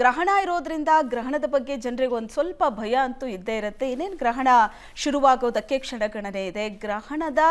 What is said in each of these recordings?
ಗ್ರಹಣ ಇರೋದ್ರಿಂದ ಗ್ರಹಣದ ಬಗ್ಗೆ ಜನರಿಗೆ ಒಂದು ಸ್ವಲ್ಪ ಭಯ ಅಂತೂ ಇದ್ದೇ ಇರುತ್ತೆ. ಇನ್ನೇನು ಗ್ರಹಣ ಶುರುವಾಗೋದಕ್ಕೆ ಕ್ಷಣಗಣನೆ ಇದೆ. ಗ್ರಹಣದ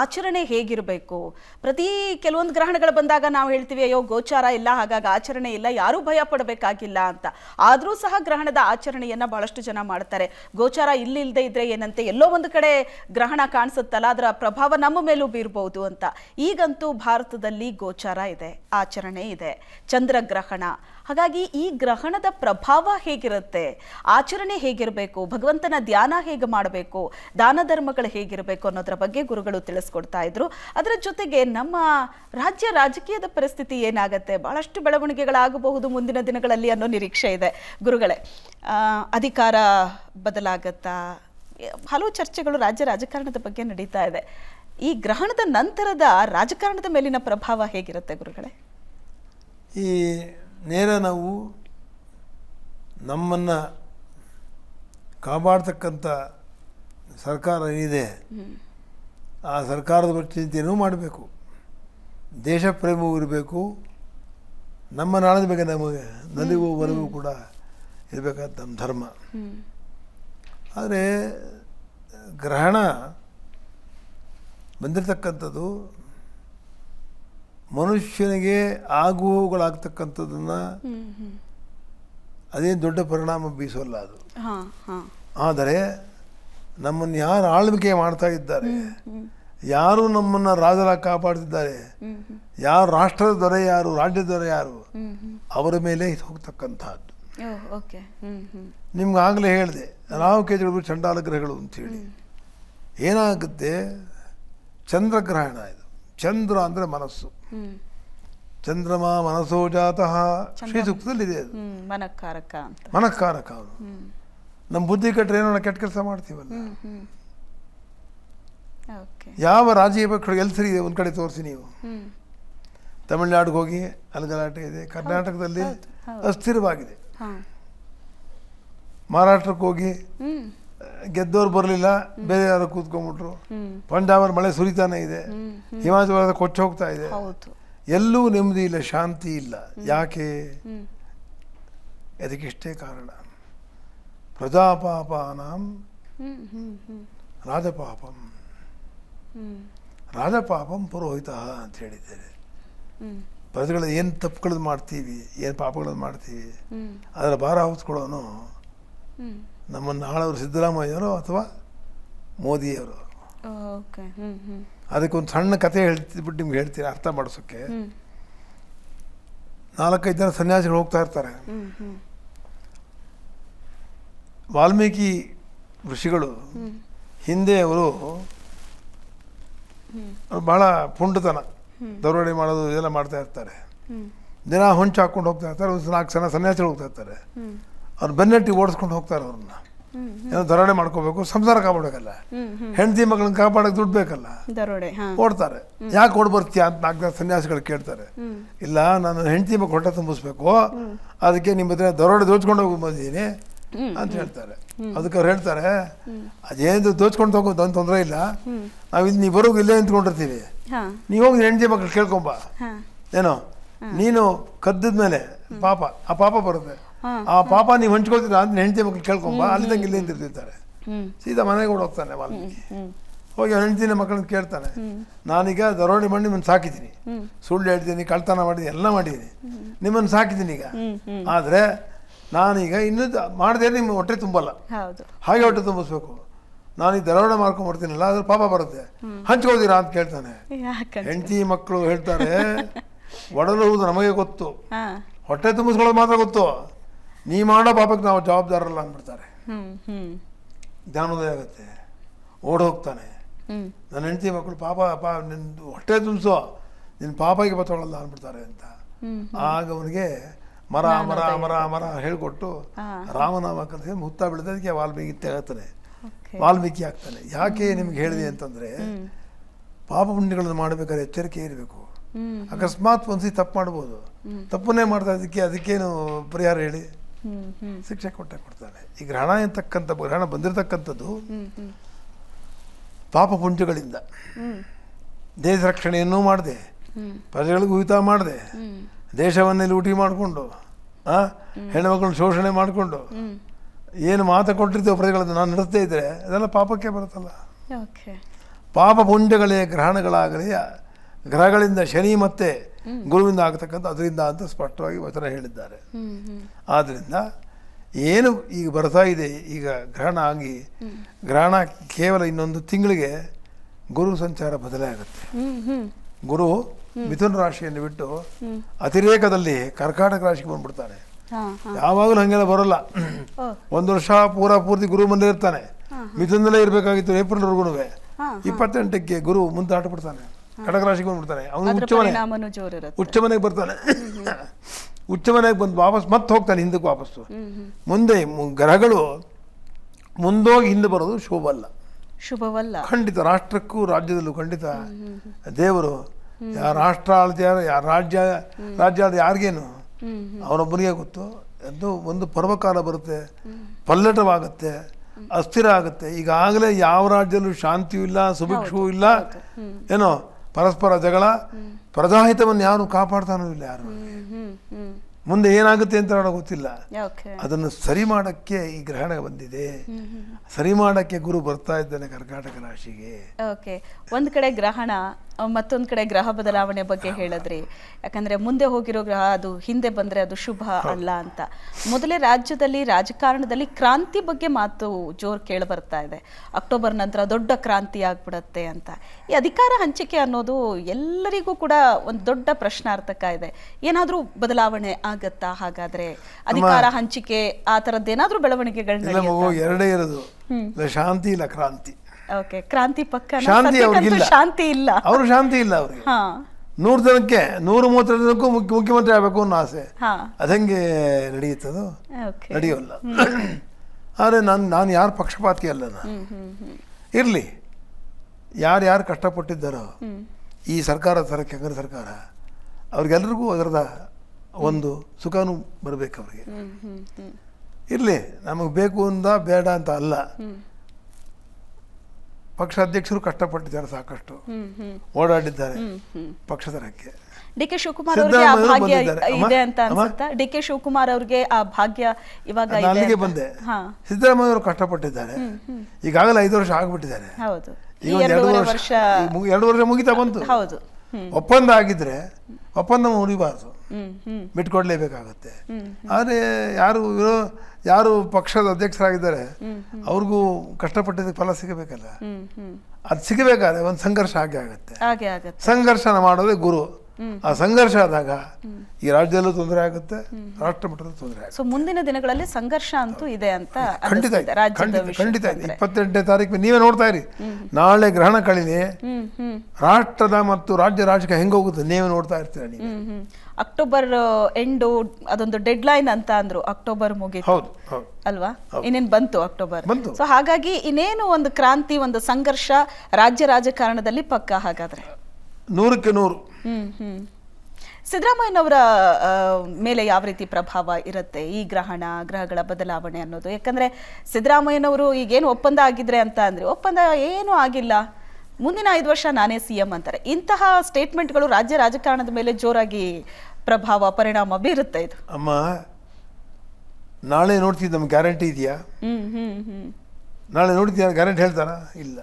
ಆಚರಣೆ ಹೇಗಿರಬೇಕು? ಪ್ರತಿ ಕೆಲವೊಂದು ಗ್ರಹಣಗಳು ಬಂದಾಗ ನಾವು ಹೇಳ್ತೀವಿ, ಅಯ್ಯೋ, ಗೋಚಾರ ಇಲ್ಲ, ಹಾಗಾಗಿ ಆಚರಣೆ ಇಲ್ಲ, ಯಾರೂ ಭಯ ಪಡಬೇಕಾಗಿಲ್ಲ ಅಂತ. ಆದರೂ ಸಹ ಗ್ರಹಣದ ಆಚರಣೆಯನ್ನು ಬಹಳಷ್ಟು ಜನ ಮಾಡ್ತಾರೆ. ಗೋಚಾರ ಇಲ್ಲಿಲ್ಲದೆ ಇದ್ರೆ ಏನಂತೆ, ಎಲ್ಲೋ ಒಂದು ಕಡೆ ಗ್ರಹಣ ಕಾಣಿಸುತ್ತಲ್ಲ, ಅದರ ಪ್ರಭಾವ ನಮ್ಮ ಮೇಲೂ ಬೀರ್ಬೋದು ಅಂತ. ಈಗಂತೂ ಭಾರತದಲ್ಲಿ ಗೋಚಾರ ಇದೆ, ಆಚರಣೆ ಇದೆ. ಚಂದ್ರಗ್ರಹಣ ಹಾಗಾಗಿ ಈ ಗ್ರಹಣದ ಪ್ರಭಾವ ಹೇಗಿರುತ್ತೆ? ಆಚರಣೆ ಹೇಗಿರಬೇಕು? ಭಗವಂತನ ಧ್ಯಾನ ಹೇಗೆ ಮಾಡಬೇಕು? ದಾನ ಧರ್ಮಗಳು ಹೇಗಿರಬೇಕು ಅನ್ನೋದ್ರ ಬಗ್ಗೆ ಗುರುಗಳು ತಿಳಿಸ್ಕೊಡ್ತಾ ಇದ್ರು. ಅದರ ಜೊತೆಗೆ ನಮ್ಮ ರಾಜ್ಯ ರಾಜಕೀಯದ ಪರಿಸ್ಥಿತಿ ಏನಾಗುತ್ತೆ? ಬಹಳಷ್ಟು ಬೆಳವಣಿಗೆಗಳಾಗಬಹುದು ಮುಂದಿನ ದಿನಗಳಲ್ಲಿ ಅನ್ನೋ ನಿರೀಕ್ಷೆ ಇದೆ. ಗುರುಗಳೇ ಅಧಿಕಾರ ಬದಲಾಗತ್ತಾ? ಹಲವು ಚರ್ಚೆಗಳು ರಾಜ್ಯ ರಾಜಕಾರಣದ ಬಗ್ಗೆ ನಡೀತಾ ಇದೆ. ಈ ಗ್ರಹಣದ ನಂತರದ ರಾಜಕಾರಣದ ಮೇಲಿನ ಪ್ರಭಾವ ಹೇಗಿರುತ್ತೆ ಗುರುಗಳೇ? ಈ ನೇರ ನಾವು ನಮ್ಮನ್ನು ಕಾಪಾಡ್ತಕ್ಕಂಥ ಸರ್ಕಾರ ಏನಿದೆ ಆ ಸರ್ಕಾರದ ಬಗ್ಗೆ ಚಿಂತೆಯೂ ಮಾಡಬೇಕು. ದೇಶ ಪ್ರೇಮವೂ ಇರಬೇಕು. ನಮ್ಮ ನಾಳದ ಬಗ್ಗೆ ನಮಗೆ ನಲಿವು ಒಲವು ಕೂಡ ಇರಬೇಕಾದ ನಮ್ಮ ಧರ್ಮ. ಆದರೆ ಗ್ರಹಣ ಬಂದಿರತಕ್ಕಂಥದ್ದು ಮನುಷ್ಯನಿಗೆ ಆಗುವುಗಳಾಗ್ತಕ್ಕಂಥದ್ದನ್ನು ಅದೇನು ದೊಡ್ಡ ಪರಿಣಾಮ ಬೀಸೋಲ್ಲ ಅದು. ಆದರೆ ನಮ್ಮನ್ನು ಯಾರು ಆಳ್ವಿಕೆ ಮಾಡ್ತಾ ಇದ್ದಾರೆ ಯಾರು ನಮ್ಮನ್ನು ರಾಜರ ಕಾಪಾಡ್ತಿದ್ದಾರೆ ಯಾರು ರಾಷ್ಟ್ರದ ದೊರೆ ಯಾರು ರಾಜ್ಯದ ದೊರೆ ಯಾರು ಅವರ ಮೇಲೆ ಹೋಗ್ತಕ್ಕಂಥದ್ದು ನಿಮ್ಗೆ ಆಗಲೇ ಹೇಳಿದೆ ರಾಹು ಕೇಜುಗಳು ಚಂಡಾಲ ಗ್ರಹಗಳು ಅಂತೇಳಿ ಏನಾಗುತ್ತೆ? ಚಂದ್ರಗ್ರಹಣ ಇದು. ಚಂದ್ರ ಅಂದರೆ ಮನಸ್ಸು. ಚಂದ್ರಮ ಮನಸ್ಸೋ ಜಾತಃ. ಶ್ರೀ ಸೂಕ್ತದಲ್ಲಿದೆ ಅದು. ಅಂತ. ಅವನು. ನಮ್ಮ ಬುದ್ಧಿ ಕಟ್ಟರೆ ಏನೋ ಕೆಟ್ಟ ಕೆಲಸ ಮಾಡ್ತೀವಲ್ಲ. ಯಾವ ರಾಜಕೀಯ ಎಲ್ಸರಿ ಎಲ್ಲಿ ಸರಿ ಇದೆ ಒಂದು ಕಡೆ ತೋರಿಸಿ ನೀವು. ತಮಿಳ್ನಾಡಿಗೆ ಹೋಗಿ ಅಲ್ಲಿ ಗಲಾಟೆ ಇದೆ ಕರ್ನಾಟಕದಲ್ಲಿ ಅಸ್ಥಿರವಾಗಿದೆ. ಮಹಾರಾಷ್ಟ್ರಕ್ಕೆ ಹೋಗಿ ಗೆದ್ದವ್ರು ಬರಲಿಲ್ಲ ಬೇರೆ ಯಾರು ಕೂತ್ಕೊಂಡ್ಬಿಟ್ರು. ಪಂಜಾಬಲ್ಲಿ ಮಳೆ ಸುರಿತಾನೆ ಇದೆ. ಹ್ಮ್ ಹಿಮಾಚಲ ಕೊಚ್ಚ ಹೋಗ್ತಾ ಇದೆ. ಎಲ್ಲೂ ನೆಮ್ಮದಿ ಇಲ್ಲ ಶಾಂತಿ ಇಲ್ಲ. ಯಾಕೆ? ಅದಕ್ಕಿಷ್ಟೇ ಕಾರಣ. ಪ್ರಜಾಪಾಪಾನಾಂ ರಾಜಪಾಪಂ. ರಾಜಪಾಪಂ ಪುರೋಹಿತ ಅಂತ ಹೇಳಿದ್ದಾರೆ. ಪ್ರಜೆಗಳು ಏನು ತಪ್ಪುಗಳನ್ನ ಮಾಡ್ತೀವಿ ಏನು ಪಾಪಗಳನ್ನು ಮಾಡ್ತೀವಿ ಅದರ ಭಾರ ಹೊತ್ಕೊಳ್ಳೋನು ನಮ್ಮನ್ನು ಆಳವರು ಸಿದ್ದರಾಮಯ್ಯವರು ಅಥವಾ ಮೋದಿಯವರು? ಅದಕ್ಕೊಂದು ಸಣ್ಣ ಕತೆ ಹೇಳ್ತಿದ್ಬಿಟ್ಟು ನಿಮ್ಗೆ ಹೇಳ್ತೀನಿ ಅರ್ಥ ಮಾಡಿಸೋಕ್ಕೆ. ನಾಲ್ಕೈದು ಜನ ಸನ್ಯಾಸಿಗಳು ಹೋಗ್ತಾ ಇರ್ತಾರೆ. ವಾಲ್ಮೀಕಿ ಋಷಿಗಳು ಹಿಂದೆ ಅವರು ಭಾಳ ಬಹಳ ಪುಂಡತನ. ದರೋಡೆ ಮಾಡೋದು ಇದೆಲ್ಲ ಮಾಡ್ತಾ ಇರ್ತಾರೆ. ದಿನ ಹೊಂಚು ಹಾಕೊಂಡು ಹೋಗ್ತಾ ಇರ್ತಾರೆ ಒಂದು ನಾಲ್ಕು ಜನ ಸನ್ಯಾಸಿಗಳು ಹೋಗ್ತಾ ಇರ್ತಾರೆ. ಅವ್ರು ಬೆನ್ನಟ್ಟಿ ಓಡಿಸ್ಕೊಂಡು ಹೋಗ್ತಾರೆ ಅವ್ರನ್ನ. ಏನೋ ದರೋಡೆ ಮಾಡ್ಕೋಬೇಕು ಸಂಸಾರ ಹ್ಮ್ ಹೆಂಡತಿ ಮಗಳನ್ನ ಕಾಪಾಡಕ್ಕೆ ದುಡ್ಡು ಬೇಕಲ್ಲ. ಓಡ್ತಾರೆ. ಯಾಕೆ ಓಡ್ ಬರ್ತೀಯಾ ಅಂತ ನಾಲ್ಕು ಜನ ಸನ್ಯಾಸಿಗಳು ಕೇಳ್ತಾರೆ. ಇಲ್ಲ ನಾನು ಹೆಂಡತಿ ಮಗ ಹೊಟ್ಟೆ ತುಂಬಿಸ್ಬೇಕು. ಅದಕ್ಕೆ ನಿಮ್ಮ ಹತ್ರ ದರೋಡೆ ದೋಚ್ಕೊಂಡು ಹೋಗಿ ಬಂದಿದ್ದೀನಿ. ಅಂತ ಹೇಳ್ತಾರೆ. ಅದಕ್ಕೆ ಅವ್ರು ಹೇಳ್ತಾರೆ ಅದೇನು ದೋಚ್ಕೊಂಡು ಹೋಗೋದು ಅಂತ ತೊಂದರೆ ಇಲ್ಲ. ನಾವು ಇದು ನೀವು ಬರೋಗಿ ಇಲ್ಲೇ ನಿಂತ್ಕೊಂಡಿರ್ತೀವಿ. ನೀವು ಹೋಗಿ ಹೆಂಡತಿ ಮಕ್ಕಳು ಕೇಳ್ಕೊಂಬ. ಏನೋ? ನೀನು ಕದ್ದಿದ್ಮೇಲೆ ಮೇಲೆ ಪಾಪ ಆ ಪಾಪ ಬರುತ್ತೆ. ಆ ಪಾಪ ನೀವು ಹಂಚ್ಕೊಳ್ತೀರಾ ಅಂತ ಹೆಂಡತಿ ಮಕ್ಳು ಕೇಳ್ಕೊಂಬ ಅಲ್ಲಿದ್ದಂಗೆ ಇಲ್ಲಿಂದ ಇರ್ತಿರ್ತಾರೆ ಸೀದಾ ಮನೆಗೆ ಓಡೋಗ್ತಾನೆ ವಾಲ್ಮೀಕಿ. ಹ್ಮ್ ಹೋಗಿ ಹೆಂಡತಿನ ಮಕ್ಕಳನ್ನ ಕೇಳ್ತಾನೆ. ನಾನೀಗ ದರೋಡೆ ಮಾಡಿ ನಿಮ್ಮನ್ನು ಸಾಕಿದ್ದೀನಿ. ಸುಳ್ಳು ಹೇಳ್ತೀನಿ ಕಳ್ತನ ಮಾಡಿದ್ದೀನಿ ಎಲ್ಲ ಮಾಡಿದ್ದೀನಿ. ನಿಮ್ಮನ್ನು ಸಾಕಿದ್ದೀನಿ ಈಗ. ಆದರೆ ನಾನೀಗ ಇನ್ನೂ ಮಾಡಿದೆ ನಿಮ್ಮ ಹೊಟ್ಟೆ ತುಂಬಲ್ಲ. ಹಾಗೆ ಹೊಟ್ಟೆ ತುಂಬಿಸ್ಬೇಕು. ನಾನು ಈ ದರೋಡೆ ಮಾಡ್ಕೊಂಡು ಬರ್ತೀನಲ್ಲ ಅದ್ರ ಪಾಪ ಬರುತ್ತೆ. ಹಂಚ್ಕೋದಿರಾ ಅಂತ ಕೇಳ್ತಾನೆ. ಹೆಂಡತಿ ಮಕ್ಕಳು ಹೇಳ್ತಾರೆ ಒಡಲುವುದು ನಮಗೆ ಗೊತ್ತು. ಹೊಟ್ಟೆ ತುಂಬಿಸ್ಕೊಳ್ಳೋದು ಮಾತ್ರ ಗೊತ್ತು. ನೀ ಮಾಡೋ ಪಾಪಕ್ಕೆ ನಾವು ಜವಾಬ್ದಾರಲ್ಲ ಅಂದ್ಬಿಡ್ತಾರೆ. ಜ್ಞಾನೋದಯ ಆಗುತ್ತೆ. ಓಡ್ ಹೋಗ್ತಾನೆ. ನನ್ನ ಹೆಂಡತಿ ಮಕ್ಕಳು ಪಾಪ ಪಾ ನಿಂದು ಹೊಟ್ಟೆ ತುಂಬಿಸೋ. ನಿನ್ನ ಪಾಪಗೆ ಬತ್ತೊಳಲ್ಲ ಅಂದ್ಬಿಡ್ತಾರೆ ಅಂತ. ಆಗ ಅವನಿಗೆ ಮರ ಮರ ಮರ ಮರ ಹೇಳ್ಕೊಟ್ಟು. ರಾಮನಾಮ ಕಲಿಸಿ ಮುತ್ತ ಬೆಳೆದಕ್ಕೆ ವಾಲ್ಮೀಕಿ ತೆಗತಾನೆ ವಾಲ್ಮೀಕಿ ಆಗ್ತಾನೆ. ಯಾಕೆ ನಿಮ್ಗೆ ಹೇಳಿದೆ ಅಂತಂದರೆ ಪಾಪ ಪುಣ್ಯಗಳನ್ನು ಮಾಡಬೇಕಾದ್ರೆ ಎಚ್ಚರಿಕೆ ಇರಬೇಕು. ಅಕಸ್ಮಾತ್ ಒಂದ್ಸಿ ತಪ್ಪು ಮಾಡ್ಬೋದು. ತಪ್ಪನ್ನೇ ಮಾಡ್ತಾ ಇದಕ್ಕೆ ಅದಕ್ಕೇನು ಪರಿಹಾರ ಹೇಳಿ? ಶಿಕ್ಷೆ ಕೊಟ್ಟೆ ಕೊಡ್ತಾರೆ ಈ ಗ್ರಹಣ ಎಂತಕ್ಕಂಥ ಗ್ರಹಣ ಬಂದಿರತಕ್ಕಂಥದ್ದು ಹ್ಮ್ ಹ್ಮ್. ಪಾಪ ಪುಂಜಗಳಿಂದ ದೇಶ ರಕ್ಷಣೆಯನ್ನೂ ಮಾಡಿದೆ. ಪ್ರಜೆಗಳಿಗೂ ಉಯಿತ ಮಾಡಿದೆ. ದೇಶವನ್ನೇ ಲೂಟಿ ಮಾಡಿಕೊಂಡು ಆ ಹೆಣ್ಮಕ್ಳನ್ನ ಶೋಷಣೆ ಮಾಡಿಕೊಂಡು ಏನು ಮಾತು ಕೊಟ್ಟಿರ್ತೇವೆ ಪ್ರಜೆಗಳನ್ನು ನಾನು ನಡೆಸ್ತೇ ಇದ್ದರೆ ಅದೆಲ್ಲ ಪಾಪಕ್ಕೆ ಬರುತ್ತಲ್ಲ. ಪಾಪ ಪುಂಜಗಳೇ ಗ್ರಹಣಗಳಾಗಲಿ ಗ್ರಹಗಳಿಂದ ಶನಿ ಮತ್ತೆ ಗುರುವಿಂದ ಆಗತಕ್ಕಂಥ ಅದರಿಂದ ಅಂತ ಸ್ಪಷ್ಟವಾಗಿ ವಚನ ಹೇಳಿದ್ದಾರೆ. ಆದ್ದರಿಂದ ಏನು ಈಗ ಬರ್ತಾ ಇದೆ ಈಗ ಗ್ರಹಣ ಆಗಿ ಗ್ರಹಣ ಕೇವಲ ಇನ್ನೊಂದು ತಿಂಗಳಿಗೆ ಗುರು ಸಂಚಾರ ಬದಲೇ ಆಗುತ್ತೆ ಗುರು ಮಿಥುನ ರಾಶಿಯನ್ನು ಬಿಟ್ಟು ಅತಿರೇಕದಲ್ಲಿ ಕರ್ಕಾಟಕ ರಾಶಿಗೆ ಬಂದ್ಬಿಡ್ತಾನೆ. ಯಾವಾಗಲೂ ಹಂಗೆಲ್ಲ ಬರೋಲ್ಲ. ಒಂದು ವರ್ಷ ಪೂರ ಪೂರ್ತಿ ಗುರು ಮುಂದೆ ಇರ್ತಾನೆ. ಮಿಥುನದಲ್ಲೇ ಇರಬೇಕಾಗಿತ್ತು ಏಪ್ರಿಲ್ವರೆಗೂ. ಇಪ್ಪತ್ತೆಂಟಕ್ಕೆ ಗುರು ಮುಂದಾಟ ಬಿಡ್ತಾನೆ. ಕಟಕ ರಾಶಿಗೆ ಬಂದ್ಬಿಡ್ತಾನೆ. ಅವನು ಉಚ್ಚಮನೆ ಉಚ್ಚ ಮನೆ ಪರಿಣಾಮನೂ ಜೋರಿರುತ್ತೆ. ಉಚ್ಚ ಮನೆಗೆ ಬರ್ತಾನೆ ಉಚ್ಚ ಮನೆಗೆ ಬಂದು ವಾಪಸ್ ಮತ್ತೆ ಹೋಗ್ತಾನೆ ಹಿಂದಕ್ಕೆ ವಾಪಸ್ಸು. ಮುಂದೆ ಗ್ರಹಗಳು ಮುಂದೋಗಿ ಹಿಂದೆ ಬರೋದು ಶುಭ ಅಲ್ಲ ಶುಭವಲ್ಲ. ಖಂಡಿತ ರಾಷ್ಟ್ರಕ್ಕೂ ರಾಜ್ಯದಲ್ಲೂ ಖಂಡಿತ ದೇವರು ಯಾರ ರಾಷ್ಟ್ರ ಆಳ್ತಿಯಾರ ಯಾರ ರಾಜ್ಯ ರಾಜ್ಯ ಆದ ಯಾರಿಗೇನು ಅವರೊಬ್ಬರಿಗೆ ಗೊತ್ತು. ಅದು ಒಂದು ಪರ್ವಕಾಲ ಬರುತ್ತೆ ಪಲ್ಲಟವಾಗುತ್ತೆ ಅಸ್ಥಿರ ಆಗುತ್ತೆ. ಈಗಾಗಲೇ ಯಾವ ರಾಜ್ಯದಲ್ಲೂ ಶಾಂತಿಯೂ ಇಲ್ಲ ಸುಭಿಕ್ಷವೂ ಇಲ್ಲ. ಏನೋ ಪರಸ್ಪರ ಜಗಳ ಪ್ರಜಾಹಿತವನ್ನು ಯಾರು ಕಾಪಾಡ್ತಾನೋ ಇಲ್ಲ ಯಾರು? ಮುಂದೆ ಏನಾಗುತ್ತೆ ಅಂತ ನನಗೆ ಗೊತ್ತಿಲ್ಲ. ಅದನ್ನು ಸರಿ ಮಾಡಕ್ಕೆ ಈ ಗ್ರಹಣ ಬಂದಿದೆ. ಸರಿ ಮಾಡಕ್ಕೆ ಗುರು ಬರ್ತಾ ಇದ್ದಾನೆ ಕರ್ನಾಟಕ ರಾಶಿಗೆ. ಓಕೆ ಒಂದ್ ಕಡೆ ಗ್ರಹಣ ಮತ್ತೊಂದ್ ಕಡೆ ಗ್ರಹ ಬದಲಾವಣೆ ಬಗ್ಗೆ ಹೇಳಿದ್ರಿ. ಯಾಕಂದ್ರೆ ಮುಂದೆ ಹೋಗಿರೋ ಗ್ರಹ ಅದು ಹಿಂದೆ ಬಂದ್ರೆ ಅದು ಶುಭ ಅಲ್ಲ ಅಂತ. ಮೊದಲೇ ರಾಜ್ಯದಲ್ಲಿ ರಾಜಕಾರಣದಲ್ಲಿ ಕ್ರಾಂತಿ ಬಗ್ಗೆ ಮಾತು ಜೋರ್ ಕೇಳಿ ಬರ್ತಾ ಇದೆ. ಅಕ್ಟೋಬರ್ ನಂತರ ದೊಡ್ಡ ಕ್ರಾಂತಿ ಆಗ್ಬಿಡತ್ತೆ ಅಂತ. ಈ ಅಧಿಕಾರ ಹಂಚಿಕೆ ಅನ್ನೋದು ಎಲ್ಲರಿಗೂ ಕೂಡ ಒಂದು ದೊಡ್ಡ ಪ್ರಶ್ನಾರ್ಥಕ ಇದೆ. ಏನಾದ್ರೂ ಬದಲಾವಣೆ ಆಗತ್ತಾ ಹಾಗಾದ್ರೆ? ಅಧಿಕಾರ ಹಂಚಿಕೆ ಆ ತರದ್ದೇನಾದ್ರೂ ಬೆಳವಣಿಗೆಗಳನ್ನ ಎರಡೇ ಇರೋದು. ಶಾಂತಿ ಇಲ್ಲ ಕ್ರಾಂತಿ. ಓಕೆ ಕ್ರಾಂತಿ ಪಕ್ಕ ಶಾಂತಿ ಅವ್ರಿಗಿಲ್ಲ. ಶಾಂತಿ ಇಲ್ಲ. ಅವರು ಶಾಂತಿ ಇಲ್ಲ ಅವ್ರಿಗೆ. ನೂರು ಜನಕ್ಕೆ ನೂರು ಮೂವತ್ತರ ಜನಕ್ಕೂ ಮುಖ್ಯ ಮುಖ್ಯಮಂತ್ರಿ ಆಗಬೇಕು ಅನ್ನೋ ಆಸೆ. ಅದಂಗೆ ನಡೆಯುತ್ತದು? ಓಕೆ ನಡೆಯೋಲ್ಲ. ಆದರೆ ನಾನು ನಾನು ಯಾರು ಪಕ್ಷಪಾತಿ ಅಲ್ಲ ನಾನು. ಇರಲಿ. ಯಾರು ಯಾರು ಕಷ್ಟಪಟ್ಟಿದ್ದಾರೋ ಈ ಸರ್ಕಾರ ಥರ ಕೇಂದ್ರ ಸರ್ಕಾರ ಅವ್ರಿಗೆಲ್ರಿಗೂ ಅದರದ ಒಂದು ಸುಖನೂ ಬರಬೇಕು ಅವರಿಗೆ. ಇರಲಿ ನಮಗೆ ಬೇಕು ಅಂತ ಬೇಡ ಅಂತ ಅಲ್ಲ. ಹ್ಮ್ ಪಕ್ಷಾಧ್ಯಕ್ಷರು ಕಷ್ಟಪಟ್ಟಿದ್ದಾರೆ ಸಾಕಷ್ಟು. ಓಡಾಡಿದ್ದಾರೆ ಪಕ್ಷದ ಪಕ್ಷ ತರಕ್ಕೆ ಡಿ ಕೆ ಶಿವಕುಮಾರ್ ಅವರಿಗೆ ಆ ಭಾಗ್ಯ ಇದೆ ಅಂತ? ಅನ್ಸುತ್ತಾ? ಡಿ ಕೆ ಶಿವಕುಮಾರ್ ಅವರಿಗೆ ಆ ಭಾಗ್ಯ ಇವಾಗ ಅಲ್ಲಿಗೆ. ಬಂದೆ. ಸಿದ್ದರಾಮಯ್ಯ ಅವರು ಕಷ್ಟಪಟ್ಟಿದ್ದಾರೆ. ಈಗಾಗಲೇ ಐದು ವರ್ಷ ಆಗ್ಬಿಟ್ಟಿದ್ದಾರೆ. ಈಗ ಎರಡು ವರ್ಷ ಎರಡು ವರ್ಷ ಮುಗಿತಾ ಬಂತು. ಹೌದು. ಒಪ್ಪಂದ ಆಗಿದ್ರೆ ಒಪ್ಪಂದ ಮುರಿಬಾರ್ದು. ಬಿಟ್ಕೊಡ್ಲೇಬೇಕಾಗತ್ತೆ. ಆದರೆ ಯಾರು ಇರೋ- ಯಾರು ಪಕ್ಷದ ಅಧ್ಯಕ್ಷರಾಗಿದ್ದಾರೆ ಅವ್ರಿಗೂ ಕಷ್ಟಪಟ್ಟಿದ್ದಕ್ಕೆ ಫಲ ಸಿಗಬೇಕಲ್ಲ. ಅದು ಸಿಗಬೇಕಾದ್ರೆ ಒಂದು ಸಂಘರ್ಷ ಹಾಗೆ ಆಗತ್ತೆ. ಸಂಘರ್ಷನ ಮಾಡೋದೇ ಗುರು. ಆ ಸಂಘರ್ಷ ಆದಾಗ ಈ ರಾಜ್ಯದಲ್ಲೂ ತೊಂದರೆ ಆಗುತ್ತೆ ರಾಷ್ಟ್ರ ಮಟ್ಟದಲ್ಲೂ ತೊಂದರೆ ಆಗುತ್ತೆ. ಸೊ ಮುಂದಿನ ದಿನಗಳಲ್ಲಿ ಸಂಘರ್ಷ ಅಂತೂ ಇದೆ ಅಂತ ಖಂಡಿತ ಖಂಡಿತ ಇದೆ. ಇಪ್ಪತ್ತೆಂಟನೇ ತಾರೀಕು ನೀವೇ ನೋಡ್ತಾ ಇರಿ. ನಾಳೆ ಗ್ರಹಣ ಹ್ಮ್ ರಾಷ್ಟ್ರದ ಮತ್ತು ರಾಜ್ಯ ರಾಜಕೀಯ ಹೆಂಗೆ ಹೋಗುತ್ತೆ ನೀವೇ ನೋಡ್ತಾ ಇರ್ತೀರ ನೀವು. ಅಕ್ಟೋಬರ್ ಎಂಡು ಅದೊಂದು ಡೆಡ್ ಲೈನ್ ಅಂತ ಅಂದ್ರು ಅಕ್ಟೋಬರ್ ಮುಗಿತು. ಅಲ್ವಾ? ಇನ್ನೇನು ಬಂತು ಅಕ್ಟೋಬರ್? ಬಂತು. ಸೊ ಹಾಗಾಗಿ ಇನ್ನೇನು ಒಂದು ಕ್ರಾಂತಿ ಒಂದು ಸಂಘರ್ಷ ರಾಜ್ಯ ರಾಜಕಾರಣದಲ್ಲಿ ಪಕ್ಕ ಹಾಗಾದ್ರೆ? ನೂರಕ್ಕೆ ನೂರು. ಹ್ಮ್ ಹ್ಮ್. ಸಿದ್ದರಾಮಯ್ಯನವರ ಮೇಲೆ ಯಾವ ರೀತಿ ಪ್ರಭಾವ ಇರುತ್ತೆ ಈ ಗ್ರಹಣ ಗ್ರಹಗಳ ಬದಲಾವಣೆ ಅನ್ನೋದು? ಯಾಕಂದ್ರೆ ಸಿದ್ದರಾಮಯ್ಯನವರು ಈಗೇನು ಒಪ್ಪಂದ ಆಗಿದ್ರೆ ಅಂತ ಅಂದರೆ ಒಪ್ಪಂದ ಏನೂ ಆಗಿಲ್ಲ. ಮುಂದಿನ ಐದು ವರ್ಷ ನಾನೇ ಸಿ ಎಂ ಅಂತಾರೆ. ಇಂತಹ ಸ್ಟೇಟ್ಮೆಂಟ್ಗಳು ರಾಜ್ಯ ರಾಜಕಾರಣದ ಮೇಲೆ ಜೋರಾಗಿ ಪ್ರಭಾವ ಪರಿಣಾಮ ಬೀರುತ್ತೆ ಇದು. ಅಮ್ಮ ನಾಳೆ ನೋಡ್ತೀವಿ ನಮ್ಗೆ ಗ್ಯಾರಂಟಿ ಇದೆಯಾ? ಹ್ಮ್ ಹ್ಮ್ ಹ್ಮ್. ನಾಳೆ ನೋಡ್ತೀಯ ಗ್ಯಾರಂಟಿ ಹೇಳ್ತಾರಾ? ಇಲ್ಲ.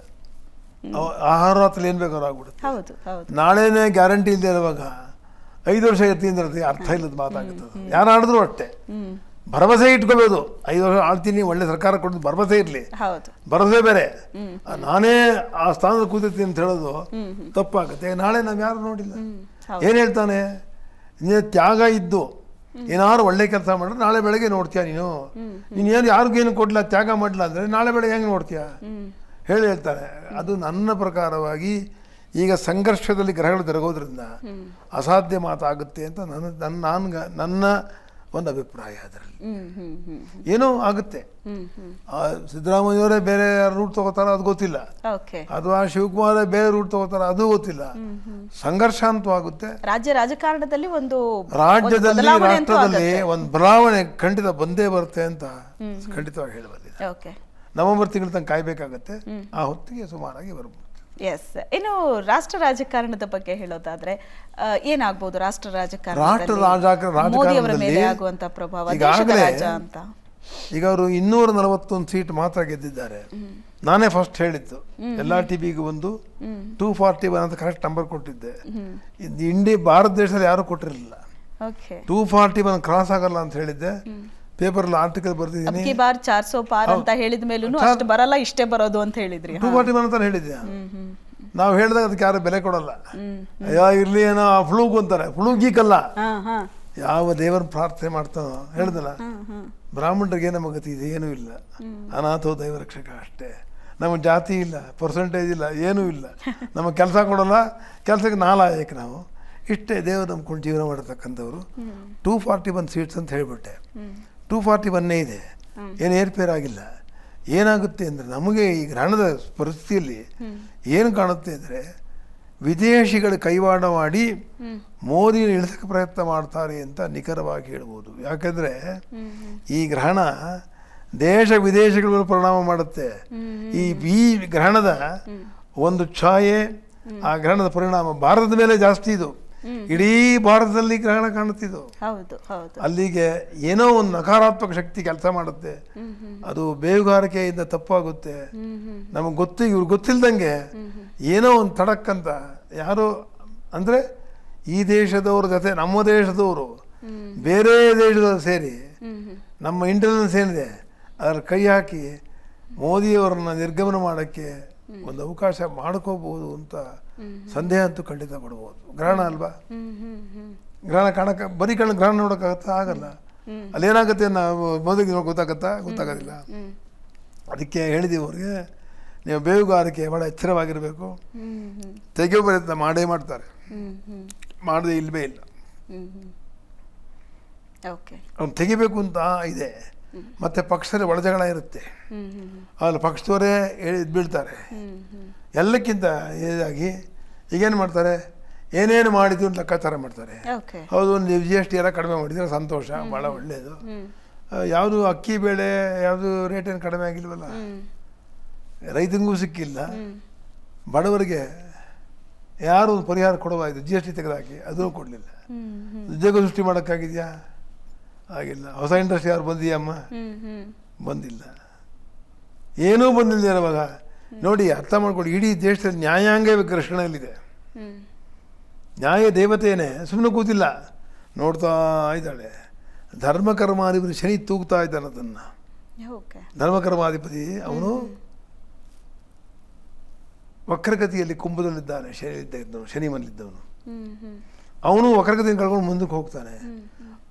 ಆಹಾರ ಹತ್ರ ಏನು ಬೇಕಾದ್ರೂ ಆಗ್ಬಿಡುತ್ತೆ ಹೌದು ಹೌದು. ನಾಳೆನೇ ಗ್ಯಾರಂಟಿ ಇಲ್ಲದೆ ಇರುವಾಗ ಐದು ವರ್ಷ ಇರ್ತೀನಿ ಅಂದ್ರೆ ಅರ್ಥ ಇಲ್ಲದ ಮಾತಾಗುತ್ತದೆ ಯಾರು ಆಡಿದ್ರು ಅಷ್ಟೇ. ಭರವಸೆ ಇಟ್ಕೋಬೋದು. ಐದು ವರ್ಷ ಆಡ್ತೀನಿ ಒಳ್ಳೆ ಸರ್ಕಾರ ಕೊಡೋದು ಭರವಸೆ ಇರಲಿ. ಭರವಸೆ ಬೇರೆ. ನಾನೇ ಆ ಸ್ಥಾನದಲ್ಲಿ ಕೂತಿರ್ತೀನಿ ಅಂತ ಹೇಳೋದು ತಪ್ಪಾಗುತ್ತೆ. ನಾಳೆ ನಾವು ಯಾರು ನೋಡಿಲ್ಲ. ಏನು ಹೇಳ್ತಾನೆ? ನೀನು ತ್ಯಾಗ ಇದ್ದು ಏನಾದ್ರು ಒಳ್ಳೆ ಕೆಲಸ ಮಾಡಿದ್ರೆ ನಾಳೆ ಬೆಳಗ್ಗೆ ನೋಡ್ತೀಯ ನೀನು? ನೀನು ಏನು ಯಾರಿಗೇನು ಕೊಡ್ಲ ತ್ಯಾಗ ಮಾಡಲ ಅಂದರೆ ನಾಳೆ ಬೆಳಗ್ಗೆ ಹೆಂಗೆ ನೋಡ್ತೀಯ? ಹೇಳಿ ಹೇಳ್ತಾನೆ. ಅದು ನನ್ನ ಪ್ರಕಾರವಾಗಿ ಈಗ ಸಂಘರ್ಷದಲ್ಲಿ ಗ್ರಹಗಳು ತಿರುಗೋದ್ರಿಂದ ಅಸಾಧ್ಯ ಮಾತಾಗುತ್ತೆ ಅಂತ ನನ್ನ ನನ್ನ ನಾನು ನನ್ನ ಒಂದು ಅಭಿಪ್ರಾಯ ಅದರಲ್ಲಿ. ಏನೋ ಆಗುತ್ತೆ. ಸಿದ್ದರಾಮಯ್ಯವರೇ ಬೇರೆ ರೂಟ್ ತಗೋತಾರ ಅದು ಗೊತ್ತಿಲ್ಲ. ಅಥವಾ ಶಿವಕುಮಾರೇ ಬೇರೆ ರೂಟ್ ತಗೋತಾರ ಅದು ಗೊತ್ತಿಲ್ಲ. ಸಂಘರ್ಷ ಅಂತೂ ಆಗುತ್ತೆ. ರಾಜ್ಯ ರಾಜಕಾರಣದಲ್ಲಿ ಒಂದು ರಾಜ್ಯದಲ್ಲಿ ರಾಷ್ಟ್ರದಲ್ಲಿ ಒಂದು ಬದಲಾವಣೆ ಖಂಡಿತ ಬಂದೇ ಬರುತ್ತೆ ಅಂತ ಖಂಡಿತವಾಗಿ ಹೇಳಬಲ್ಲಿದೆ ಓಕೆ. ನವೆಂಬರ್ ತಿಂಗಳ ತನಕ ಕಾಯ್ಬೇಕಾಗತ್ತೆ. ಆ ಹೊತ್ತಿಗೆ ಸುಮಾರಾಗಿ ಬರ್ಬೋದು. ಎಸ್ ಇನ್ನು ರಾಷ್ಟ್ರ ರಾಜಕಾರಣದ ಬಗ್ಗೆ ಹೇಳೋದಾದ್ರೆ ಆ, ಏನಾಗ್ಬೋದು ರಾಷ್ಟ್ರ ರಾಷ್ಟ್ರ ರಾಜಕಾರಣ ಮೇಲೆ ರಾಜಕಾರಣದಲ್ಲಿ ಆಗುವಂತ ಪ್ರಭಾವ ದೇಶದ ಈಗಾಗಲೇ ರಾಜ ಅಂತ. ಈಗ ಅವರು ಇನ್ನೂರ ನಲವತ್ತೊಂದು ಸೀಟ್ ಮಾತ್ರ ಗೆದ್ದಿದ್ದಾರೆ. ನಾನೇ ಫಸ್ಟ್ ಹೇಳಿದ್ದು. ಎಲ್ಲ ಟಿ ಒಂದು ಟೂ ಫಾರ್ಟಿ ಒನ್ ಅಂತ ಕರೆಕ್ಟ್ ನಂಬರ್ ಕೊಟ್ಟಿದ್ದೆ. ಇದು ಇಂಡಿ ಭಾರತ ದೇಶದಲ್ಲಿ ಯಾರು ಕೊಟ್ಟಿರಲಿಲ್ಲ. Okay two forty one cross ಆಗಲ್ಲ ಅಂತ ಹೇಳಿದ್ದೆ. ಪೇಪರಲ್ಲಿ ಆರ್ಟಿಕಲ್ ಬರ್ತಿದ್ದೀನಿ ಅಬ್ಕಿ ಬಾರ್ ಚಾರ್ ಸೋ ಪಾರ್ ಅಂತ ಹೇಳಿದ ಮೇಲೂ ಅಷ್ಟು ಬರಲ್ಲ ಇಷ್ಟೇ ಬರೋದು ಅಂತ ಹೇಳಿದ್ರಿ. ಟೂ ಫಾರ್ಟಿ ಒನ್ ಅಂತ ಹೇಳಿದ್ದೆ ನಾವು ಹೇಳಿದಾಗ ಅದಕ್ಕೆ ಯಾರು ಬೆಲೆ ಕೊಡಲ್ಲ. ಅಯ್ಯೋ ಇರ್ಲಿ ಏನೋ ಫ್ಲೂಗ್ ಅಂತಾರೆ. ಫ್ಲೂಗೀಕಲ್ಲ ಯಾವ ದೇವರ ಪ್ರಾರ್ಥನೆ ಮಾಡ್ತಾನೋ ಹೇಳ್ದಲ್ಲ? ಬ್ರಾಹ್ಮಣರಿಗೆ ನಮ್ಮ ಗತಿ ಇದೆ ಏನೂ ಇಲ್ಲ. ಅನಾಥೋ ದೈವ ರಕ್ಷಕ ಅಷ್ಟೇ. ನಮ್ಮ ಜಾತಿ ಇಲ್ಲ ಪರ್ಸೆಂಟೇಜ್ ಇಲ್ಲ ಏನೂ ಇಲ್ಲ. ನಮಗೆ ಕೆಲಸ ಕೊಡಲ್ಲ ಕೆಲಸಕ್ಕೆ ನಾಲಾಯಕ ನಾವು. ಇಷ್ಟೇ ದೇವರು ನಂಬ್ಕೊಂಡು ಜೀವನ ಮಾಡತಕ್ಕಂಥವ್ರು. ಟೂ ಫಾರ್ಟಿ ಒನ್ ಸೀಟ್ಸ್ ಅಂತ ಹೇಳಿಬಿಟ್ಟೆ. ಟೂ ಫಾರ್ಟಿ ಒನ್ನೇ ಇದೆ. ಏನು ಏರ್ಪೇರ್ ಆಗಿಲ್ಲ. ಏನಾಗುತ್ತೆ ಅಂದರೆ ನಮಗೆ ಈ ಗ್ರಹಣದ ಪರಿಸ್ಥಿತಿಯಲ್ಲಿ ಏನು ಕಾಣುತ್ತೆ ಅಂದರೆ ವಿದೇಶಿಗಳು ಕೈವಾಡ ಮಾಡಿ ಮೋದಿನ ಇಳಿಸಕ್ಕೆ ಪ್ರಯತ್ನ ಮಾಡ್ತಾರೆ ಅಂತ ನಿಖರವಾಗಿ ಹೇಳ್ಬೋದು. ಯಾಕಂದರೆ ಈ ಗ್ರಹಣ ದೇಶ ವಿದೇಶಗಳ ಮೇಲೆ ಪರಿಣಾಮ ಮಾಡುತ್ತೆ. ಈ ಈ ಗ್ರಹಣದ ಒಂದು ಛಾಯೆ ಆ ಗ್ರಹಣದ ಪರಿಣಾಮ ಭಾರತದ ಮೇಲೆ ಜಾಸ್ತಿ ಇದು. ಇಡೀ ಭಾರತದಲ್ಲಿ ಗ್ರಹಣ ಕಾಣುತ್ತಿದ್ದು. ಅಲ್ಲಿಗೆ ಏನೋ ಒಂದು ನಕಾರಾತ್ಮಕ ಶಕ್ತಿ ಕೆಲಸ ಮಾಡುತ್ತೆ. ಅದು ಬೇಹುಗಾರಿಕೆಯಿಂದ ತಪ್ಪಾಗುತ್ತೆ. ನಮಗೆ ಗೊತ್ತು ಇವ್ರು ಗೊತ್ತಿಲ್ದಂಗೆ ಏನೋ ಒಂದು ತಡಕ್ಕಂತ ಯಾರೋ ಅಂದರೆ ಈ ದೇಶದವ್ರ ಜೊತೆ ನಮ್ಮ ದೇಶದವರು ಬೇರೆ ದೇಶದವರು ಸೇರಿ ನಮ್ಮ ಇಂಟೆಲಿಜೆನ್ಸ್ ಏನಿದೆ ಅದರ ಕೈ ಹಾಕಿ ಮೋದಿಯವರನ್ನ ನಿರ್ಗಮನ ಮಾಡೋಕ್ಕೆ ಒಂದು ಅವಕಾಶ ಮಾಡ್ಕೋಬಹುದು ಅಂತ ಸಂದೇಹ ಅಂತೂ ಖಂಡಿತ ಕೊಡ್ಬೋದು. ಗ್ರಹಣ ಅಲ್ವಾ? ಗ್ರಹಣ ಕಾಣಕ್ಕೆ ಬರೀ ಕಣ್ಣು ಗ್ರಹಣ ನೋಡೋಕ್ಕಾಗತ್ತಾ ಆಗಲ್ಲ. ಅಲ್ಲೇನಾಗುತ್ತೆ ನಾವು ಮೊದಲಿಗೆ ನೋಡೋ ಗೊತ್ತಾಗತ್ತಾ? ಗೊತ್ತಾಗೋದಿಲ್ಲ. ಅದಕ್ಕೆ ಹೇಳಿದೀವಿ ಅವ್ರಿಗೆ ನೀವು ಬೇವುಗಾರಿಕೆ ಭಾಳ ಎಚ್ಚರವಾಗಿರಬೇಕು. ತೆಗೆಯೋ ಪ್ರಯತ್ನ ಮಾಡೇ ಮಾಡ್ತಾರೆ. ಮಾಡದೆ ಇಲ್ಲವೇ ಇಲ್ಲ. ಅವ್ನು ತೆಗಿಬೇಕು ಅಂತ ಇದೆ. ಮತ್ತೆ ಪಕ್ಷದಲ್ಲಿ ಒಳಜಗಳ ಇರುತ್ತೆ. ಅಲ್ಲಿ ಪಕ್ಷದವರೇ ಬೀಳ್ತಾರೆ. ಎಲ್ಲಕ್ಕಿಂತ ಇದಾಗಿ ಈಗೇನು ಮಾಡ್ತಾರೆ? ಏನೇನು ಮಾಡಿದ್ದು ಅಂತ ಲೆಕ್ಕಾಚಾರ ಮಾಡ್ತಾರೆ. ಹೌದು ಒಂದು ಜಿ ಎಸ್ ಟಿ ಎಲ್ಲ ಕಡಿಮೆ ಮಾಡಿದ್ರೆ ಸಂತೋಷ ಭಾಳ ಒಳ್ಳೆಯದು ಯಾವುದು ಅಕ್ಕಿ ಬೇಳೆ ಯಾವುದು ರೇಟ್ ಏನು ಕಡಿಮೆ ಆಗಿಲ್ವಲ್ಲ? ರೈತನಿಗೂ ಸಿಕ್ಕಿಲ್ಲ. ಬಡವರಿಗೆ ಯಾರು ಒಂದು ಪರಿಹಾರ ಕೊಡುವ ಇದು ಜಿ ಎಸ್ ಟಿ ತೆಗೆದಾಕಿ ಅದೂ ಕೊಡಲಿಲ್ಲ. ಉದ್ಯೋಗ ಸೃಷ್ಟಿ ಮಾಡೋಕ್ಕಾಗಿದೆಯಾ? ಆಗಿಲ್ಲ. ಹೊಸ ಇಂಡಸ್ಟ್ರಿ ಯಾರು ಬಂದಿಯಮ್ಮ? ಬಂದಿಲ್ಲ. ಏನೂ ಬಂದಿಲ್ಲ ಇರುವಾಗ ನೋಡಿ ಅರ್ಥ ಮಾಡ್ಕೊಳ್ಳಿ ಇಡೀ ದೇಶದಲ್ಲಿ ನ್ಯಾಯಾಂಗ ಘರ್ಷಣೆಯಲ್ಲಿದೆ ಹ್ಮ್ ನ್ಯಾಯ ದೇವತೆಯೇ ಸುಮ್ಮನೆ ಕೂತಿಲ್ಲ. ನೋಡ್ತಾ ಇದ್ದಾಳೆ. ಧರ್ಮಕರ್ಮಾಧಿಪತಿ ಶನಿ ತೂಗ್ತಾ ಇದ್ದಾನೆ ಅದನ್ನು. ಧರ್ಮಕರ್ಮಾಧಿಪತಿ ಅವನು ವಕ್ರಗತಿಯಲ್ಲಿ ಕುಂಭದಲ್ಲಿದ್ದಾನೆ ಶನಿ ಇದ್ದವನು ಶನಿ ಮನಲ್ಲಿದ್ದವನು ಅವನು ವಕ್ರಗತಿಯನ್ನು ಕಳ್ಕೊಂಡು ಮುಂದಕ್ಕೆ ಹೋಗ್ತಾನೆ.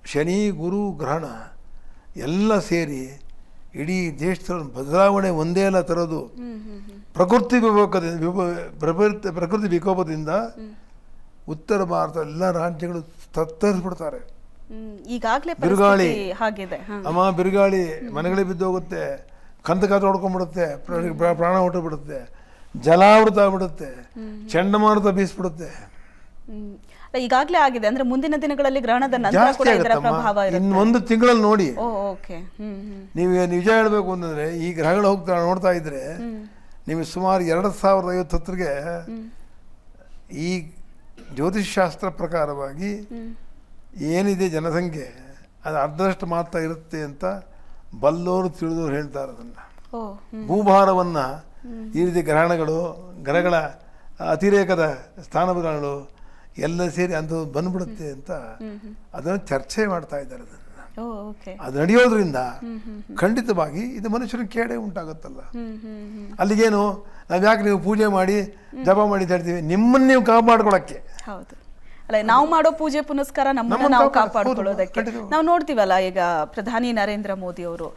ಶನಿ ಗುರು ಗ್ರಹಣ ಎಲ್ಲ ಸೇರಿ ಇಡೀ ದೇಶದ ಬದಲಾವಣೆ ಒಂದೇ ಅಲ್ಲ ತರೋದು. ಪ್ರಕೃತಿ ವಿಕೋಪದಿಂದ ವಿಕೋ- ಪ್ರಕೃತಿ ವಿಕೋಪದಿಂದ ಉತ್ತರ ಭಾರತ ಎಲ್ಲ ರಾಜ್ಯಗಳು ತತ್ತರಿಸ್ಬಿಡ್ತಾರೆ. ಬಿರುಗಾಳಿ. ಅಮ್ಮ ಬಿರುಗಾಳಿ ಮನೆಗಳೇ ಬಿದ್ದೋಗುತ್ತೆ ಕಂದಕಾತ ಹೊಡ್ಕೊಂಡ್ಬಿಡುತ್ತೆ ಪ್ರಾಣ ಹೊಟ್ಟು ಪ್ರಾಣ ಹೊಟ್ಟುಬಿಡುತ್ತೆ. ಜಲಾವೃತ ಆಗ್ಬಿಡುತ್ತೆ. ಚಂಡಮಾರುತ ಬೀಸ್ಬಿಡುತ್ತೆ. ಈಗಾಗ್ಲೇ ಆಗಿದೆ. ಅಂದ್ರೆ ಮುಂದಿನ ದಿನಗಳಲ್ಲಿ ಗ್ರಹಣದ ನಂತರ ಜಾಸ್ತಿ ಕೂಡ ಇದರ ಪ್ರಭಾವ ಇರುತ್ತೆ. ಇನ್ನು ಒಂದು ತಿಂಗಳಲ್ಲಿ ನೋಡಿ. ಓ ಓಕೆ. ಹ್ಮ್ ಹ್ಮ್. ನೀವು ನಿಜ ಹೇಳಬೇಕು ಅಂತಂದ್ರೆ ಈ ಗ್ರಹಗಳು ಹೋಗ್ತಾ ನೋಡ್ತಾ ಇದ್ರೆ ನಿಮಗೆ ಸುಮಾರು ಎರಡು ಸಾವಿರದ ಐವತ್ತು ಹತ್ತಿರಗೆ ಈ ಜ್ಯೋತಿಷ್ಶಾಸ್ತ್ರ ಪ್ರಕಾರವಾಗಿ ಏನಿದೆ ಜನಸಂಖ್ಯೆ ಅದು ಅರ್ಧದಷ್ಟು ಮಾತ್ರ ಇರುತ್ತೆ ಅಂತ ಬಲ್ಲೋರು ತಿಳಿದವರು ಹೇಳ್ತಾರೆ ಅದನ್ನ ಭೂಭಾರವನ್ನು ಈ ರೀತಿ ಗ್ರಹಣಗಳು ಗ್ರಹಗಳ ಅತಿರೇಕದ ಸ್ಥಾನಗಳು ಎಲ್ಲ ಸೇರಿ ಅದು ಬಂದ್ಬಿಡುತ್ತೆ ಅಂತ ಅದನ್ನು ಚರ್ಚೆ ಮಾಡ್ತಾ ಇದ್ದಾರೆ ಅದನ್ನು. ಅದು ನಡೆಯೋದ್ರಿಂದ ಖಂಡಿತವಾಗಿ ಇದು ಮನುಷ್ಯನ ಕೇಡೆ ಉಂಟಾಗುತ್ತಲ್ಲ. ಅಲ್ಲಿಗೇನು ನಾವು ಯಾಕೆ ನೀವು ಪೂಜೆ ಮಾಡಿ ಜಪ ಮಾಡಿ ತರ್ತೀವಿ ಹೇಳ್ತೀವಿ ನಿಮ್ಮನ್ನು ನೀವು ಕಾಪಾಡ್ಕೊಳಕ್ಕೆ. ಹೌದು. ಅಲ್ಲ ನಾವು ಮಾಡೋ ಪೂಜೆ ಪುನಸ್ಕಾರ ನಮ್ಮನ್ನ ನಾವು ಕಾಪಾಡ್- ಕಾಪಾಡ್ಕೊಳ್ಳೋದಕ್ಕೆ. ನಾವು ನೋಡ್ತೀವಲ್ಲ ಈಗ ಪ್ರಧಾನಿ ನರೇಂದ್ರ ಮೋದಿ ಅವರು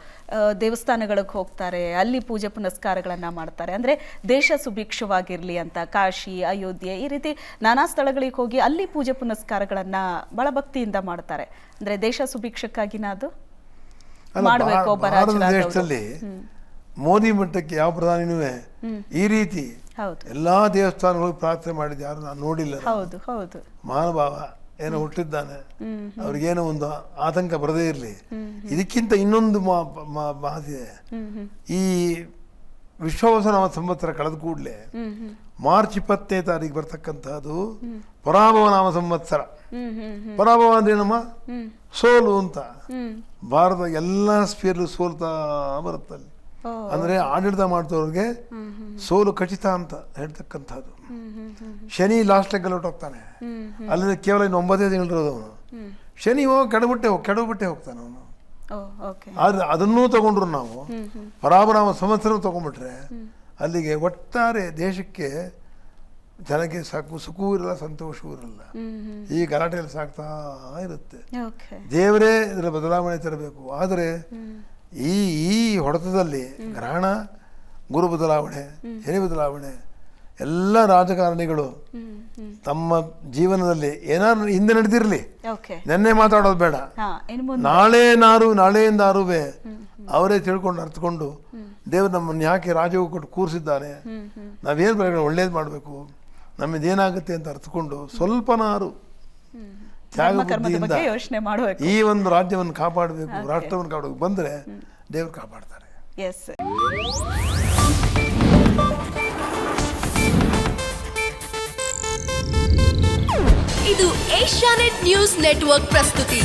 ದೇವಸ್ಥಾನಗಳಿಗೆ ಹೋಗ್ತಾರೆ ಅಲ್ಲಿ ಪೂಜೆ ಪುನಸ್ಕಾರಗಳನ್ನ ಮಾಡ್ತಾರೆ. ಅಂದ್ರೆ ದೇಶ ಸುಭಿಕ್ಷವಾಗಿರ್ಲಿ ಅಂತ ಕಾಶಿ ಅಯೋಧ್ಯೆ ಈ ರೀತಿ ನಾನಾ ಸ್ಥಳಗಳಿಗೆ ಹೋಗಿ ಅಲ್ಲಿ ಪೂಜೆ ಪುನಸ್ಕಾರಗಳನ್ನ ಬಹಳ ಭಕ್ತಿಯಿಂದ ಮಾಡ್ತಾರೆ. ಅಂದ್ರೆ ದೇಶ ಸುಭಿಕ್ಷಕ್ಕಾಗಿನ ಅದು? ಮಾಡಬೇಕು. ದೇಶದಲ್ಲಿ ಮೋದಿ ಮಟ್ಟಕ್ಕೆ ಯಾವ ಪ್ರಧಾನಿನೂ ಈ ರೀತಿ ಎಲ್ಲಾ ದೇವಸ್ಥಾನಗಳಿಗೆ ಪ್ರಾರ್ಥನೆ ಮಾಡಿದ ಯಾರು ನಾನು ನೋಡಿಲ್ಲ. ಹೌದು ಹೌದು. ಮಹಾನುಭಾವ ಏನೋ ಹುಟ್ಟಿದ್ದಾನೆ. ಅವ್ರಿಗೇನೋ ಒಂದು ಆತಂಕ ಬರದೇ ಇರಲಿ. ಇದಕ್ಕಿಂತ ಇನ್ನೊಂದು ಮಾತಿದೆ ಈ ವಿಶ್ವವಸನ ಸಂವತ್ಸರ ಕಳೆದ ಕೂಡಲೇ ಮಾರ್ಚ್ ಇಪ್ಪತ್ತನೇ ತಾರೀಕು ಬರ್ತಕ್ಕಂತಹದ್ದು ಪರಾಭವ ನಾಮ ಸಂವತ್ಸರ. ಪರಾಭವ ಅಂದ್ರೇನಮ್ಮ ಸೋಲು ಅಂತ. ಭಾರತ ಎಲ್ಲ ಸ್ಪೀರ್ಲು ಸೋಲ್ತಾ ಬರುತ್ತಲ್ಲಿ. ಅಂದರೆ ಆಡಳಿತ ಮಾಡ್ತವ್ರಿಗೆ ಸೋಲು ಖಚಿತ ಅಂತ ಹೇಳ್ತಕ್ಕಂಥದ್ದು. ಶನಿ ಲಾಸ್ಟ್ ಗಲೌಟ್ ಹೋಗ್ತಾನೆ ಅಲ್ಲದೆ ಕೇವಲ ಇನ್ನು ಒಂಬತ್ತೇ ತಿಂಗಳಿರೋದು ಅವನು. ಶನಿ ಹೋಗಿ ಕೆಡಬಿಟ್ಟೆ ಹೋಗಿ ಕೆಡಬಿಟ್ಟೆ ಹೋಗ್ತಾನೆ ಅವನು. ಆದರೆ ಅದನ್ನೂ ತಗೊಂಡ್ರು ನಾವು. ಪರಾಭರಾಮ ಸಂವತ್ಸರ ತಗೊಂಡ್ಬಿಟ್ರೆ ಅಲ್ಲಿಗೆ ಒಟ್ಟಾರೆ ದೇಶಕ್ಕೆ ಜನಕ್ಕೆ ಸಾಕು ಸುಖವೂ ಇರಲ್ಲ ಸಂತೋಷವೂ ಇರಲ್ಲ. ಈ ಗಲಾಟೆಯಲ್ಲಿ ಸಾಕ್ತಾ ಇರುತ್ತೆ. ದೇವರೇ ಇದರ ಬದಲಾವಣೆ ತರಬೇಕು. ಆದರೆ ಈ ಈ ಹೊಡೆತದಲ್ಲಿ ಗ್ರಹಣ ಗುರು ಬದಲಾವಣೆ ಶನಿ ಬದಲಾವಣೆ ಎಲ್ಲ ರಾಜಕಾರಣಿಗಳು ತಮ್ಮ ಜೀವನದಲ್ಲಿ ಏನಾರು ಹಿಂದೆ ನಡೆದಿರಲಿ. ನೆನ್ನೆ ಮಾತಾಡೋದು ಬೇಡ. ನಾಳೆ ನಾರು ನಾಳೆಯಿಂದ ಆರುವೆ ಅವರೇ ತಿಳ್ಕೊಂಡು ಅರ್ಥಕೊಂಡು ದೇವರು ನಮ್ಮನ್ನು ಯಾಕೆ ರಾಜವು ಕೊಟ್ಟು ಕೂರಿಸಿದ್ದಾನೆ ನಾವೇನು ಒಳ್ಳೇದು ಮಾಡಬೇಕು. ನಮ್ಮಿಂದ ಏನಾಗುತ್ತೆ ಅಂತ ಅರ್ಥಕೊಂಡು ಸ್ವಲ್ಪನಾರು ತ್ಯಾಗ ಕರ್ಮದ ಬಗ್ಗೆ ಯೋಚನೆ ಮಾಡಬೇಕು ಈ ಒಂದು ರಾಜ್ಯವನ್ನು ಕಾಪಾಡಬೇಕು ರಾಷ್ಟ್ರವನ್ನು ಕಾಪಾಡಬೇಕು ಬಂದರೆ ದೇವರು ಕಾಪಾಡ್ತಾರೆ. ಎಸ್ ಇದು ಏಷ್ಯಾನೆಟ್ ನ್ಯೂಸ್ ನೆಟ್ವರ್ಕ್ ಪ್ರಸ್ತುತಿ.